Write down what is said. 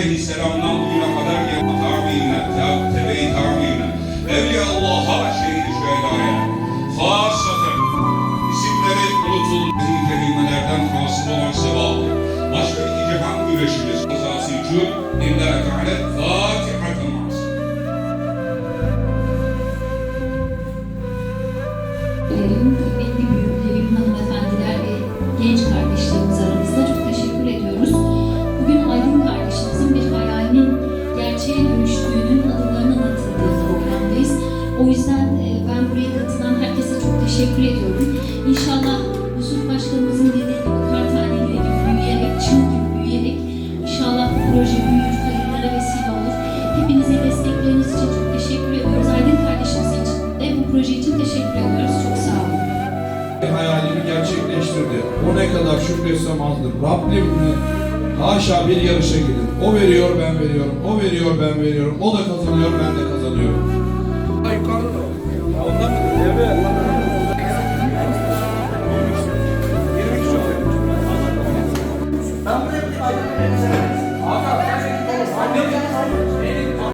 aleyhisselamdan bugüne kadar gelen tabiine, tebe-i tabiine, Evliyaullah'a, şehir şöyleye, hasaten isimleri unutulmuş kelimelerden hasıl olan sevabı, başka iki cihan güreşimiz, kazası için, illa Teala, Fatiha'tan Büyüklerim, hanımefendiler ve genç kardeşlerim. O yüzden e, ben buraya katılan herkese çok teşekkür ediyorum. İnşallah Yusuf Başkanımızın dediği gibi kar taneleri gibi büyüyerek, çığ gibi büyüyerek inşallah bu proje büyür, hayırlara vesile olur. Hepinize destekleriniz için çok teşekkür ediyoruz. Aydın kardeşimiz için de bu proje için teşekkür ediyoruz. Çok sağ olun. hayalini gerçekleştirdi. O ne kadar şükretsem azdır. Rabbim haşa bir yarışa gidin. O veriyor ben veriyorum. O veriyor ben veriyorum. O da kazanıyor ben de